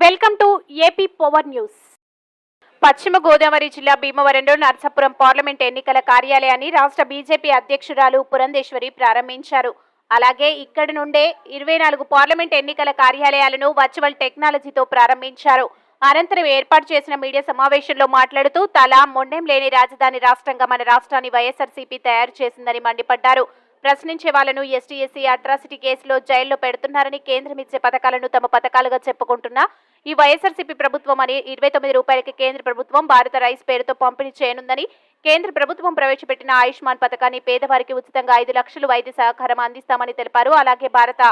Welcome to AP power news. Paschima Godavari జిల్లా భీమవరంలో Narsapuram parliament ఎన్నికల కార్యాలయాన్ని రాష్ట్ర బీజేపీ అధ్యక్షురాలు పురంధేశ్వరి ప్రారంభించారు. అలాగే ఇక్కడి నుండే ఇరవై నాలుగు పార్లమెంట్ ఎన్నికల కార్యాలయాలను వర్చువల్ టెక్నాలజీతో ప్రారంభించారు. అనంతరం ఏర్పాటు చేసిన మీడియా సమావేశంలో మాట్లాడుతూ తలా మొండెం లేని రాజధాని రాష్ట్రంగా మన రాష్ట్రాన్ని వైఎస్ఆర్సీపీ తయారు చేసిందని మండిపడ్డారు. ప్రశ్నించే వాళ్ళను ఎస్టీ ఎస్సీ అట్రాసిటీ కేసులో జైల్లో పెడుతున్నారని కేంద్రం ఇచ్చే పథకాలను తమ పథకాలుగా చెప్పుకుంటున్నా ఈ వైఎస్ఆర్సీపీ ప్రభుత్వం అనే ఇరవై తొమ్మిది రూపాయలకి కేంద్ర ప్రభుత్వం భారత రైస్ పేరుతో పంపిణీ చేయనుందని కేంద్ర ప్రభుత్వం ప్రవేశపెట్టిన ఆయుష్మాన్ పథకాన్ని పేదవారికి ఉచితంగా ఐదు లక్షలు వైద్య సహకారం అందిస్తామని తెలిపారు. అలాగే భారత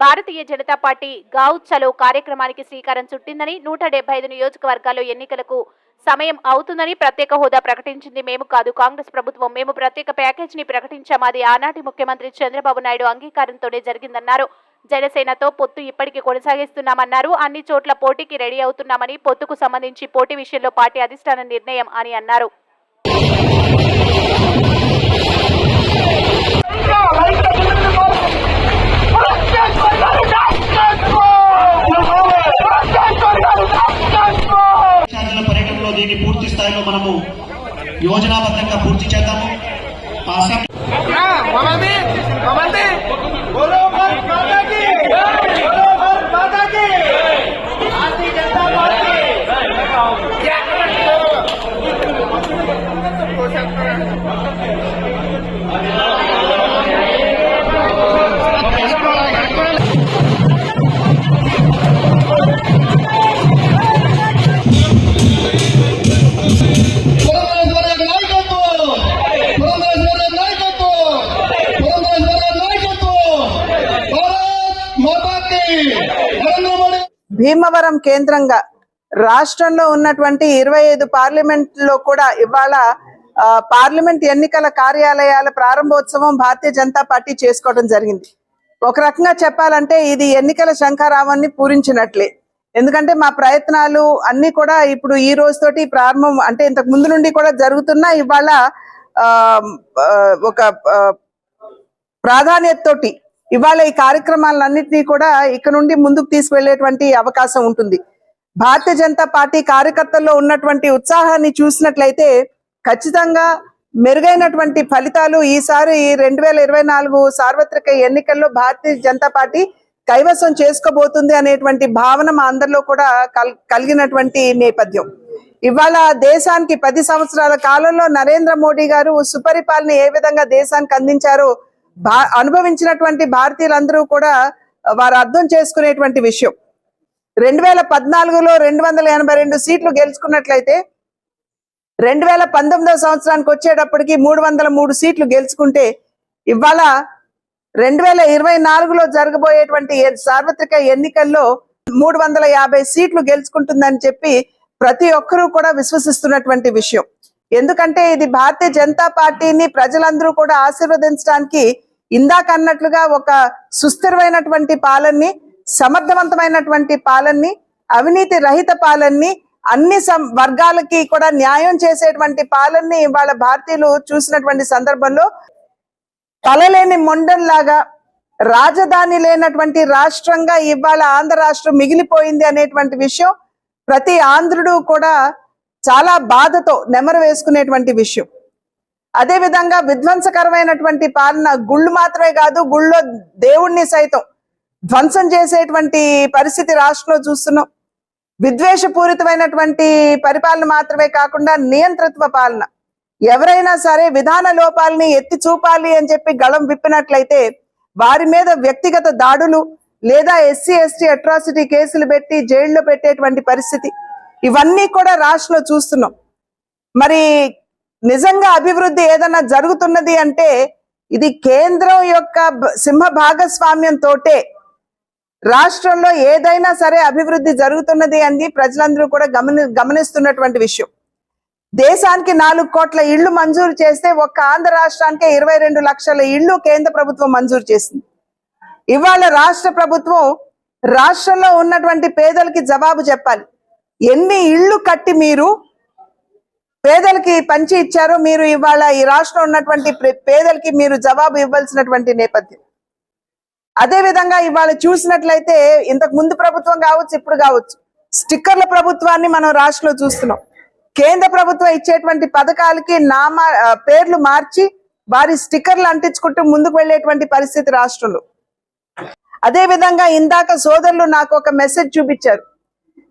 భారతీయ జనతా పార్టీ గావ్ చలో కార్యక్రమానికి శ్రీకారం చుట్టిందని నూట డెబ్బై ఐదు నియోజకవర్గాల్లో ఎన్నికలకు సమయం అవుతుందని ప్రత్యేక హోదా ప్రకటించింది మేము కాదు. కాంగ్రెస్ ప్రభుత్వం మేము ప్రత్యేక ప్యాకేజ్ని ప్రకటించాం. అది ఆనాటి ముఖ్యమంత్రి చంద్రబాబు నాయుడు అంగీకారంతోనే జరిగిందన్నారు. జనసేనతో పొత్తు ఇప్పటికీ కొనసాగిస్తున్నామన్నారు. అన్ని చోట్ల పోటీకి రెడీ అవుతున్నామని పొత్తుకు సంబంధించి పోటీ విషయంలో పార్టీ అధిష్టాన నిర్ణయం అని అన్నారు. ఛార్జీల పర్యటనలో దీన్ని పూర్తి స్థాయిలో మనము యోజనాబద్ధంగా పూర్తి చేద్దాము. భీమవరం కేంద్రంగా రాష్ట్రంలో ఉన్నటువంటి ఇరవై ఐదు పార్లమెంట్లో కూడా ఇవాళ పార్లమెంట్ ఎన్నికల కార్యాలయాల ప్రారంభోత్సవం భారతీయ జనతా పార్టీ చేసుకోవడం జరిగింది. ఒక రకంగా చెప్పాలంటే ఇది ఎన్నికల శంఖారావాన్ని పూరించినట్లే. ఎందుకంటే మా ప్రయత్నాలు అన్ని కూడా ఇప్పుడు ఈ రోజుతోటి ప్రారంభం అంటే ఇంతకు ముందు నుండి కూడా జరుగుతున్న ఇవాళ ఒక ప్రాధాన్యతతోటి ఇవాళ ఈ కార్యక్రమాలన్నింటినీ కూడా ఇక్కడ నుండి ముందుకు తీసుకువెళ్ళేటువంటి అవకాశం ఉంటుంది. భారతీయ జనతా పార్టీ కార్యకర్తల్లో ఉన్నటువంటి ఉత్సాహాన్ని చూసినట్లయితే ఖచ్చితంగా మెరుగైనటువంటి ఫలితాలు ఈసారి రెండు వేల ఇరవై నాలుగు సార్వత్రిక ఎన్నికల్లో భారతీయ జనతా పార్టీ కైవసం చేసుకోబోతుంది అనేటువంటి భావన మా అందరిలో కూడా కల్- కలిగినటువంటి నేపథ్యం. ఇవాళ దేశానికి పది సంవత్సరాల కాలంలో నరేంద్ర మోడీ గారు సుపరిపాలన ఏ విధంగా దేశానికి అందించారో అనుభవించినటువంటి భారతీయులందరూ కూడా వారు అర్థం చేసుకునేటువంటి విషయం. రెండు వేల పద్నాలుగులో రెండు వందల ఎనభై రెండు సీట్లు గెలుచుకున్నట్లయితే రెండు వేల పంతొమ్మిదవ సంవత్సరానికి వచ్చేటప్పటికి మూడు వందల మూడు సీట్లు గెలుచుకుంటే ఇవాళ రెండు వేల ఇరవై నాలుగులో జరగబోయేటువంటి సార్వత్రిక ఎన్నికల్లో మూడు వందల యాభై సీట్లు గెలుచుకుంటుందని చెప్పి ప్రతి ఒక్కరూ కూడా విశ్వసిస్తున్నటువంటి విషయం. ఎందుకంటే ఇది భారతీయ జనతా పార్టీని ప్రజలందరూ కూడా ఆశీర్వదించడానికి ఇందాక అన్నట్లుగా ఒక సుస్థిరమైనటువంటి పాలనని సమర్థవంతమైనటువంటి పాలనని అవినీతి రహిత పాలనని అన్ని సం- వర్గాలకి కూడా న్యాయం చేసేటువంటి పాలనని ఇవాళ భారతీయులు చూసినటువంటి సందర్భంలో తలలేని మొండల్లాగా రాజధాని లేనటువంటి రాష్ట్రంగా ఇవాళ ఆంధ్ర రాష్ట్రం మిగిలిపోయింది అనేటువంటి విషయం ప్రతి ఆంధ్రుడు కూడా చాలా బాధతో నెమరు వేసుకునేటువంటి విషయం. అదే విధంగా విధ్వంసకరమైనటువంటి పాలన గుళ్ళు మాత్రమే కాదు గుళ్ళో దేవుణ్ణి సైతం ధ్వంసం చేసేటువంటి పరిస్థితి రాష్ట్రంలో చూస్తున్నాం. విద్వేషపూరితమైనటువంటి పరిపాలన మాత్రమే కాకుండా నియంత్రిత్వ పాలన. ఎవరైనా సరే విధాన లోపాలని ఎత్తి చూపాలి అని చెప్పి గళం విప్పినట్లయితే వారి మీద వ్యక్తిగత దాడులు లేదా ఎస్సీ ఎస్టీ అట్రాసిటీ కేసులు పెట్టి జైల్లో పెట్టేటువంటి పరిస్థితి. ఇవన్నీ కూడా రాష్ట్రంలో చూస్తున్నాం. మరి నిజంగా అభివృద్ధి ఏదైనా జరుగుతున్నది అంటే ఇది కేంద్రం యొక్క సింహ భాగస్వామ్యం తోటే రాష్ట్రంలో ఏదైనా సరే అభివృద్ధి జరుగుతున్నది అని ప్రజలందరూ కూడా గమని గమనిస్తున్నటువంటి విషయం. దేశానికి నాలుగు కోట్ల ఇళ్ళు మంజూరు చేస్తే ఒక్క ఆంధ్ర రాష్ట్రానికే ఇరవై రెండు లక్షల ఇళ్ళు కేంద్ర ప్రభుత్వం మంజూరు చేసింది. ఇవాళ రాష్ట్ర ప్రభుత్వం రాష్ట్రంలో ఉన్నటువంటి పేదలకి జవాబు చెప్పాలి. ఎన్ని ఇళ్ళు కట్టి మీరు పేదలకి పంచి ఇచ్చారు. మీరు ఇవాళ ఈ రాష్ట్రంలో ఉన్నటువంటి పేదలకి మీరు జవాబు ఇవ్వాల్సినటువంటి నేపథ్యం. అదే విధంగా ఇవాళ చూసినట్లయితే ఇంతకు ముందు ప్రభుత్వం కావచ్చు ఇప్పుడు కావచ్చు స్టిక్కర్ల ప్రభుత్వాన్ని మనం రాష్ట్రంలో చూస్తున్నాం. కేంద్ర ప్రభుత్వం ఇచ్చేటువంటి పథకాలకి నామ పేర్లు మార్చి వారి స్టిక్కర్లు అంటించుకుంటూ ముందుకు వెళ్ళేటువంటి పరిస్థితి రాష్ట్రంలో. అదే విధంగా ఇందాక సోదరులు నాకు ఒక మెసేజ్ చూపించారు.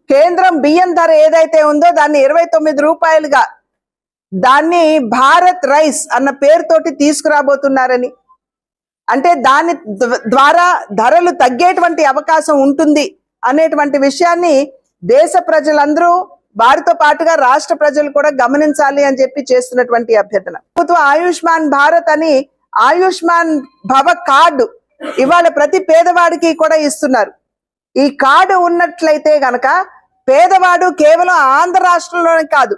కేంద్రం బియ్యం ధర ఏదైతే ఉందో దాన్ని ఇరవై తొమ్మిది రూపాయలుగా దాన్ని భారత్ రైస్ అన్న పేరుతోటి తీసుకురాబోతున్నారని. అంటే దాని ద్వారా ధరలు తగ్గేటువంటి అవకాశం ఉంటుంది అనేటువంటి విషయాన్ని దేశ ప్రజలందరూ వారితో పాటుగా రాష్ట్ర ప్రజలు కూడా గమనించాలి అని చెప్పి చేస్తున్నటువంటి అభ్యర్థన. ప్రభుత్వం ఆయుష్మాన్ భారత్ అని ఆయుష్మాన్ భవ కార్డు ఇవాళ ప్రతి పేదవాడికి కూడా ఇస్తున్నారు. ఈ కార్డు ఉన్నట్లయితే గనక పేదవాడు కేవలం ఆంధ్ర రాష్ట్రంలోనే కాదు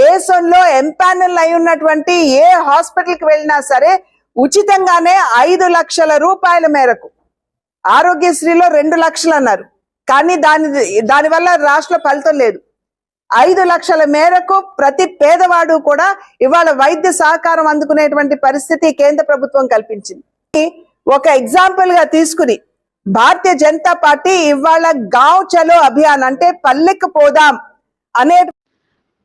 దేశంలో ఎంపానల్ అయి ఉన్నటువంటి ఏ హాస్పిటల్కి వెళ్ళినా సరే ఉచితంగానే ఐదు లక్షల రూపాయల మేరకు. ఆరోగ్యశ్రీలో రెండు లక్షలు అన్నారు. కానీ దాని దానివల్ల రాష్ట్ర ఫలితం లేదు. ఐదు లక్షల మేరకు ప్రతి పేదవాడు కూడా ఇవాళ వైద్య సహకారం అందుకునేటువంటి పరిస్థితి కేంద్ర ప్రభుత్వం కల్పించింది. ఒక ఎగ్జాంపుల్గా తీసుకుని భారతీయ జనతా పార్టీ ఇవాళ గావ్ చలో అభియాన్ అంటే పల్లెకు పోదాం అనే